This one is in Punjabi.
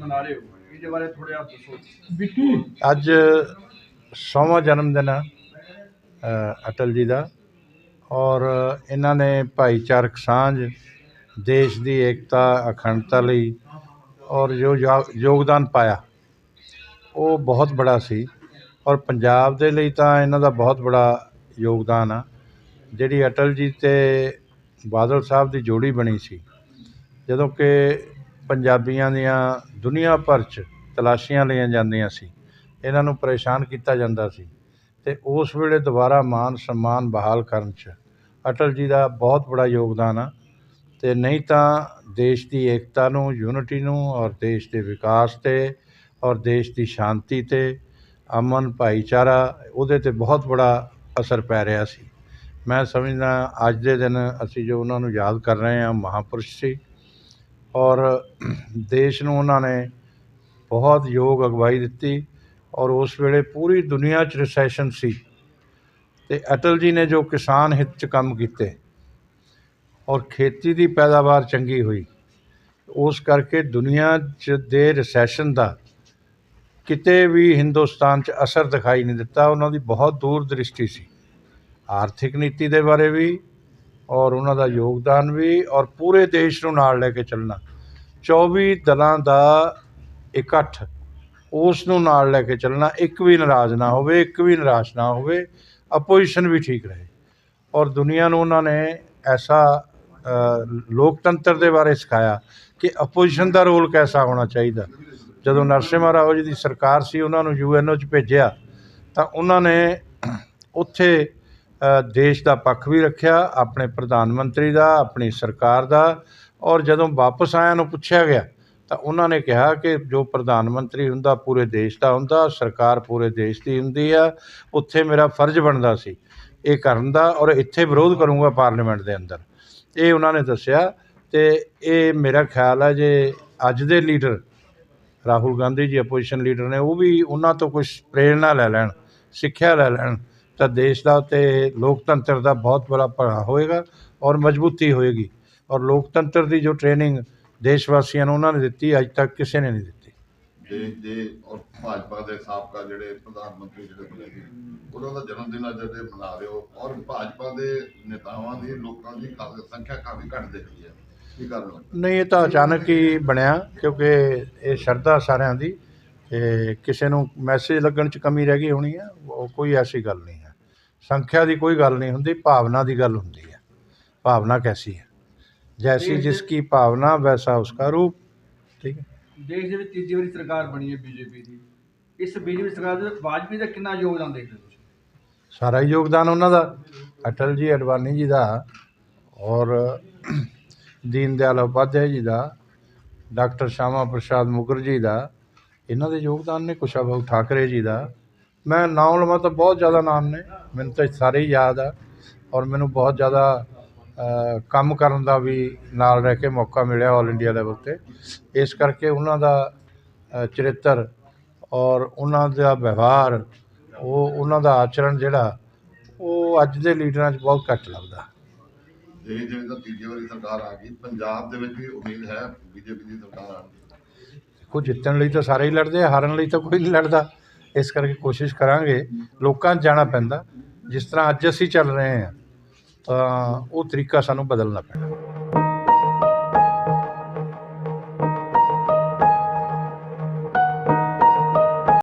ਮਨਾ ਰਹੇ ਹੋ। ਇਹਦੇ ਬਾਰੇ ਥੋੜਾ ਦੱਸੋ। ਅੱਜ ਸੌਵਾਂ ਜਨਮ ਦਿਨ ਹੈ ਅਟਲ ਜੀ ਦਾ। ਔਰ ਇਹਨਾਂ ਨੇ ਭਾਈਚਾਰਕ ਸਾਂਝ ਦੇਸ਼ ਦੀ ਏਕਤਾ ਅਖੰਡਤਾ ਲਈ ਔਰ ਜੋ ਯਾ- ਯੋਗਦਾਨ ਪਾਇਆ ਉਹ ਬਹੁਤ ਬੜਾ ਸੀ। ਔਰ ਪੰਜਾਬ ਦੇ ਲਈ ਤਾਂ ਇਹਨਾਂ ਦਾ ਬਹੁਤ ਬੜਾ ਯੋਗਦਾਨ ਆ। ਜਿਹੜੀ ਅਟਲ ਜੀ ਤੇ ਬਾਦਲ ਸਾਹਿਬ ਦੀ ਜੋੜੀ ਬਣੀ ਸੀ। ਜਦੋਂ ਕਿ ਪੰਜਾਬੀਆਂ ਦੀਆਂ ਦੁਨੀਆ ਭਰ 'ਚ ਤਲਾਸ਼ੀਆਂ ਲਈਆਂ ਜਾਂਦੀਆਂ ਸੀ, ਇਹਨਾਂ ਨੂੰ ਪਰੇਸ਼ਾਨ ਕੀਤਾ ਜਾਂਦਾ ਸੀ ਅਤੇ ਉਸ ਵੇਲੇ ਦੁਬਾਰਾ ਮਾਨ ਸਨਮਾਨ ਬਹਾਲ ਕਰਨ 'ਚ ਅਟਲ ਜੀ ਦਾ ਬਹੁਤ ਬੜਾ ਯੋਗਦਾਨ ਆ ਅਤੇ ਨਹੀਂ ਤਾਂ ਦੇਸ਼ ਦੀ ਏਕਤਾ ਨੂੰ, ਯੂਨਿਟੀ ਨੂੰ ਔਰ ਦੇਸ਼ ਦੇ ਵਿਕਾਸ ਤੇ ਔਰ ਦੇਸ਼ ਦੀ ਸ਼ਾਂਤੀ ਤੇ ਅਮਨ ਭਾਈਚਾਰਾ ਉਹਦੇ ਤੇ ਬਹੁਤ ਬੜਾ ਅਸਰ ਪੈ ਰਿਹਾ ਸੀ। ਮੈਂ ਸਮਝਦਾ ਅੱਜ ਦੇ ਦਿਨ ਅਸੀਂ ਜੋ ਉਹਨਾਂ ਨੂੰ ਯਾਦ ਕਰ ਰਹੇ ਹਾਂ, ਮਹਾਂਪੁਰਸ਼ ਸੀ ਔਰ ਦੇਸ਼ ਨੂੰ ਉਹਨਾਂ ਨੇ ਬਹੁਤ ਯੋਗ ਅਗਵਾਈ ਦਿੱਤੀ ਔਰ ਉਸ ਵੇਲੇ ਪੂਰੀ ਦੁਨੀਆ 'ਚ ਰਿਸੈਸ਼ਨ ਸੀ ਤੇ ਅਟਲ ਜੀ ਨੇ ਜੋ ਕਿਸਾਨ ਹਿੱਤ 'ਚ ਕੰਮ ਕੀਤੇ ਔਰ ਖੇਤੀ ਦੀ ਪੈਦਾਵਾਰ ਚੰਗੀ ਹੋਈ, ਉਸ ਕਰਕੇ ਦੁਨੀਆ 'ਚ ਦੇ ਰਿਸੈਸ਼ਨ ਦਾ ਕਿਤੇ ਵੀ ਹਿੰਦੁਸਤਾਨ 'ਚ ਅਸਰ ਦਿਖਾਈ ਨਹੀਂ ਦਿੱਤਾ, ਉਹਨਾਂ ਦੀ ਬਹੁਤ ਦੂਰ ਦ੍ਰਿਸ਼ਟੀ ਸੀ। ਆਰਥਿਕ ਨੀਤੀ ਦੇ ਬਾਰੇ ਵੀ ਔਰ ਉਹਨਾਂ ਦਾ ਯੋਗਦਾਨ ਵੀ ਔਰ ਪੂਰੇ ਦੇਸ਼ ਨੂੰ ਨਾਲ ਲੈ ਕੇ ਚੱਲਣਾ। 24 ਦਲਾਂ ਦਾ ਇਕੱਠ, ਉਸ ਨੂੰ ਨਾਲ ਲੈ ਕੇ ਚੱਲਣਾ। ਇੱਕ ਵੀ ਨਾਰਾਜ਼ ਨਾ ਹੋਵੇ, ਇੱਕ ਵੀ ਨਿਰਾਸ਼ ਨਾ ਹੋਵੇ, ਆਪੋਜੀਸ਼ਨ ਵੀ ਠੀਕ ਰਹੇ। ਔਰ ਦੁਨੀਆ ਨੂੰ ਉਹਨਾਂ ਨੇ ਐਸਾ ਲੋਕਤੰਤਰ ਦੇ ਬਾਰੇ ਸਿਖਾਇਆ ਕਿ ਆਪੋਜੀਸ਼ਨ ਦਾ ਰੋਲ ਕੈਸਾ ਹੋਣਾ ਚਾਹੀਦਾ। ਜਦੋਂ ਨਰਸਿਮਹਾ ਰਾਓ ਜੀ ਦੀ ਸਰਕਾਰ ਸੀ, ਉਹਨਾਂ ਨੂੰ ਯੂਐਨਓ 'ਚ ਭੇਜਿਆ, ਤਾਂ ਉਹਨਾਂ ਨੇ ਉੱਥੇ ਦੇਸ਼ ਦਾ ਪੱਖ ਵੀ ਰੱਖਿਆ, ਆਪਣੇ ਪ੍ਰਧਾਨ ਮੰਤਰੀ ਦਾ, ਆਪਣੀ ਸਰਕਾਰ ਦਾ ਔਰ ਜਦੋਂ ਵਾਪਸ ਆਇਆਂ ਨੂੰ ਪੁੱਛਿਆ ਗਿਆ ਤਾਂ ਉਹਨਾਂ ਨੇ ਕਿਹਾ ਕਿ ਜੋ ਪ੍ਰਧਾਨ ਮੰਤਰੀ ਹੁੰਦਾ ਪੂਰੇ ਦੇਸ਼ ਦਾ ਹੁੰਦਾ, ਸਰਕਾਰ ਪੂਰੇ ਦੇਸ਼ ਦੀ ਹੁੰਦੀ ਆ, ਉੱਥੇ ਮੇਰਾ ਫਰਜ਼ ਬਣਦਾ ਸੀ, ਇਹ ਕਰਨ ਦਾ ਔਰ ਇੱਥੇ ਵਿਰੋਧ ਕਰੂੰਗਾ ਪਾਰਲੀਮੈਂਟ ਦੇ ਅੰਦਰ। ਇਹ ਉਹਨਾਂ ਨੇ ਦੱਸਿਆ ਤੇ ਇਹ ਮੇਰਾ ਖਿਆਲ ਹੈ ਜੇ ਅੱਜ ਦੇ leader Rahul Gandhi ji opposition leader ਨੇ, ਉਹ ਵੀ ਉਹਨਾਂ ਤੋਂ ਕੁਝ ਪ੍ਰੇਰਣਾ ਲੈ ਲੈਣ, ਸਿੱਖਿਆ ਲੈ ਲੈਣ ਤਾਂ ਦੇਸ਼ ਦਾ ਤੇ ਲੋਕਤੰਤਰ ਦਾ ਬਹੁਤ ਬੜਾ ਭਲਾ ਹੋਏਗਾ ਔਰ ਮਜ਼ਬੂਤੀ ਹੋਏਗੀ। ਔਰ ਲੋਕਤੰਤਰ ਦੀ ਜੋ ਟ੍ਰੇਨਿੰਗ ਦੇਸ਼ ਵਾਸੀਆਂ ਨੂੰ ਉਹਨਾਂ ਨੇ ਦਿੱਤੀ ਅੱਜ ਤੱਕ ਕਿਸੇ ਨੇ ਨਹੀਂ ਦਿੱਤੀ। ਦੇਸ਼ ਦੇ ਔਰ ਭਾਜਪਾ ਦੇ ਸਾਬਕਾ ਜਿਹੜੇ ਪ੍ਰਧਾਨ ਮੰਤਰੀ ਜਿਹੜੇ ਬਣੇ ਸੀ ਉਹਨਾਂ ਦਾ ਜਨਮ ਦਿਨ ਅੱਜ ਜਿਹੜੇ ਮਨਾ ਰਹੇ ਹੋ। ਔਰ ਭਾਜਪਾ ਦੇ ਨੇਤਾਵਾਂ ਦੀ ਲੋਕਾਂ ਦੀ ਕਾਫੀ ਸੰਖਿਆ ਕਾਫੀ ਘੱਟ ਦਿਖ ਰਹੀ ਹੈ। ਕੀ ਕਾਰਨ ਲੱਗਦਾ ਨਹੀਂ ਇਹ ਤਾਂ ਅਚਾਨਕ ਹੀ ਬਣਿਆ ਕਿਉਂਕਿ ਇਹ ਸ਼ਰਧਾ ਸਾਰਿਆਂ ਦੀ ਤੇ ਕਿਸੇ ਨੂੰ ਮੈਸੇਜ ਲੱਗਣ 'ਚ ਕਮੀ ਰਹਿ ਗਈ ਹੋਣੀ ਹੈ ਉਹ ਕੋਈ ਐਸੀ ਗੱਲ ਨਹੀਂ ਹੈ। ਸੰਖਿਆ ਦੀ ਕੋਈ ਗੱਲ ਨਹੀਂ ਹੁੰਦੀ ਭਾਵਨਾ ਦੀ ਗੱਲ ਹੁੰਦੀ ਹੈ। ਭਾਵਨਾ ਕੈਸੀ ਹੈ? ਜੈਸੀ ਜਿਸ ਕੀ ਭਾਵਨਾ ਵੈਸਾ ਉਸਕਾ ਰੂਪ। ਠੀਕ ਹੈ। ਦੇਸ਼ ਦੇ ਵਿੱਚ ਤੀਜੀ ਵਾਰੀ ਸਰਕਾਰ ਬਣੀ ਹੈ ਬੀਜੇਪੀ ਦੀ ਇਸ ਬੀਜੇਪੀ ਸਰਕਾਰ ਦੇ ਵਾਜਪੇਈ ਦਾ ਕਿੰਨਾ ਯੋਗਦਾਨ ਦੇਖਦੇ ਹੋ ਤੁਸੀਂ। ਸਾਰਾ ਹੀ ਯੋਗਦਾਨ ਉਹਨਾਂ ਦਾ। ਅਟਲ ਜੀ ਅਡਵਾਨੀ ਜੀ ਦਾ ਔਰ ਦੀਨ ਦਿਆਲ ਉਪਾਧਿਆਏ ਜੀ ਦਾ ਡਾਕਟਰ ਸ਼ਾਮਾ ਪ੍ਰਸਾਦ ਮੁਖਰਜੀ ਦਾ ਇਹਨਾਂ ਦੇ ਯੋਗਦਾਨ ਨੇ ਕੁਸ਼ਾਭਾਊ ਠਾਕਰੇ ਜੀ ਦਾ। ਮੈਂ ਨਾਮ ਲਵਾਂ ਤਾਂ ਬਹੁਤ ਜ਼ਿਆਦਾ ਨਾਮ ਨੇ। ਮੈਨੂੰ ਤਾਂ ਸਾਰੇ ਹੀ ਯਾਦ ਆ ਔਰ ਮੈਨੂੰ ਬਹੁਤ ਜ਼ਿਆਦਾ ਕੰਮ ਕਰਨ ਦਾ ਵੀ ਨਾਲ ਰਹਿ ਕੇ ਮੌਕਾ ਮਿਲਿਆ ਆਲ ਇੰਡੀਆ ਲੈਵਲ ਤੇ। ਇਸ ਕਰਕੇ ਉਹਨਾਂ ਦਾ ਚਰਿੱਤਰ ਔਰ ਉਹਨਾਂ ਦਾ ਵਿਵਹਾਰ ਉਹ ਉਹਨਾਂ ਦਾ ਆਚਰਣ ਜਿਹੜਾ ਉਹ ਅੱਜ ਦੇ ਲੀਡਰਾਂ 'ਚ ਬਹੁਤ ਘੱਟ ਲੱਭਦਾ ਦੇ ਵਿੱਚ ਤਾਂ ਤੀਜੀ ਵਾਰੀ ਸਰਕਾਰ ਆ ਗਈ ਪੰਜਾਬ ਦੇ ਵਿੱਚ ਵੀ ਉਮੀਦ ਹੈ ਬੀਜੇਪੀ ਦੀ ਸਰਕਾਰ ਆਉਣ ਦੀ ਦੇਖੋ ਜਿੱਤਣ ਲਈ ਤਾਂ ਸਾਰੇ ਹੀ ਲੜਦੇ ਆ ਹਾਰਨ ਲਈ ਤਾਂ ਕੋਈ ਨਹੀਂ ਲੜਦਾ। ਇਸ ਕਰਕੇ ਕੋਸ਼ਿਸ਼ ਕਰਾਂਗੇ ਲੋਕਾਂ 'ਚ ਜਾਣਾ ਪੈਂਦਾ। ਜਿਸ ਤਰ੍ਹਾਂ ਅੱਜ ਅਸੀਂ ਚੱਲ ਰਹੇ ਹਾਂ, ਤਾਂ ਉਹ ਤਰੀਕਾ ਸਾਨੂੰ ਬਦਲਣਾ ਪੈਣਾ।